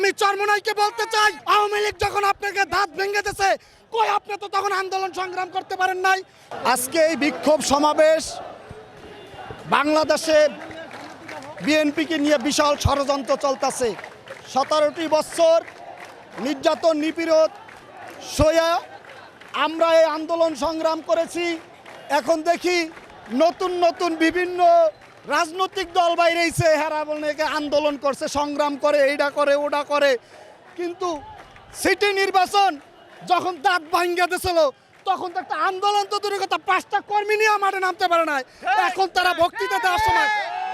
আমি চরমনাইকে বলতে চাই, আওয়ামী লীগ যখন আপনাকে দাঁত ভেঙে দিয়েছে কই আপনি তো তখন আন্দোলন সংগ্রাম করতে পারেন নাই? আজকে এই বিক্ষোভ সমাবেশ বাংলাদেশে বিএনপিকে নিয়ে বিশাল ষড়যন্ত্র চলতেছে। সতেরোটি বছর নির্যাতন, নিপীড়ন সয়া আমরা এই আন্দোলন সংগ্রাম করেছি। এখন দেখি নতুন নতুন বিভিন্ন রাজনৈতিক দল বাইরেছে হেরা বলে আন্দোলন করছে সংগ্রাম করে এইটা করে ওটা করে। কিন্তু সিটি নির্বাচন যখন দাঁত ভাঙ্গা দিয়েছিল তখন তো একটা আন্দোলন তো দূরের কথা পাঁচটা কর্মী নিয়ে মাঠে নামতে পারে না এখন তারা বক্তৃতা দেওয়ার সময়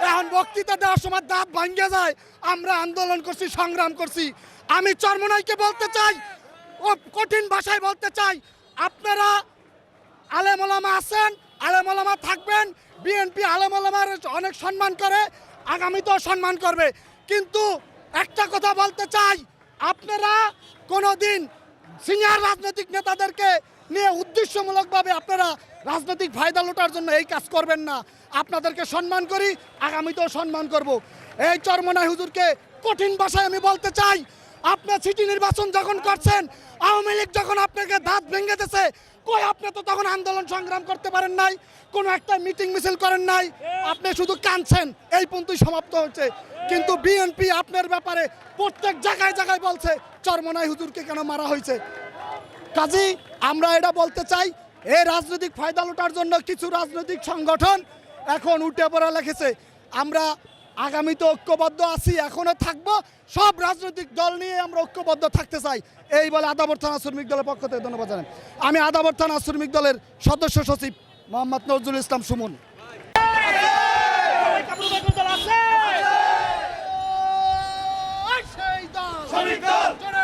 এখন বক্তৃতা দেওয়ার সময় দাঁত ভাঙ্গে যায়। আমরা আন্দোলন করছি সংগ্রাম করছি। আমি চর্মনাইকে বলতে চাই ও কঠিন ভাষায় বলতে চাই আপনারা আলেমলামা আছেন? আলেমলামা থাকবেন, বিএনপি আলেমলামার অনেক সম্মান করে, আগামীতেও সম্মান করবে। কিন্তু একটা কথা বলতে চাই, আপনারা কোনো দিন সিনিয়র রাজনৈতিক নেতাদেরকে নিয়ে উদ্দেশ্যমূলকভাবে আপনারা রাজনৈতিক ফায়দা লোটার জন্য এই কাজ করবেন না। আপনাদেরকে সম্মান করি, আগামীতেও সম্মান করব। এই চরমনাই হুজুরকে কঠিন ভাষায় আমি বলতে চাই আপনার সিটি নির্বাচন যখন করছেন, আওয়ামী লীগ যখন আপনাকে দাঁত ভেঙে দিয়েছে কই আপনি তো তখন আন্দোলন সংগ্রাম করতে পারেন নাই, কোনো একটা মিটিং মিছিল করেন নাই, আপনি শুধু কাঁদছেন, এই পর্যন্তই সমাপ্ত হচ্ছে কিন্তু বিএনপি আপনার ব্যাপারে প্রত্যেক জায়গায় জায়গায় বলছে চরমনাই হুজুরকে কেন মারা হয়েছে? কাজী, আমরা এটা বলতে চাই, এই রাজনৈতিক ফায়দা লোটার জন্য কিছু রাজনৈতিক সংগঠন এখন উঠে পড়া লেখেছে আমরা আগামীতে ঐক্যবদ্ধ আছি এখনও থাকব। সব রাজনৈতিক দল নিয়ে আমরা ঐক্যবদ্ধ থাকতে চাই। এই বলে আদাবর থানা শ্রমিক দলের পক্ষ থেকে ধন্যবাদ জানাই। আমি আদাবর থানা শ্রমিক দলের সদস্য সচিব মোহাম্মদ নজরুল ইসলাম সুমন। দল।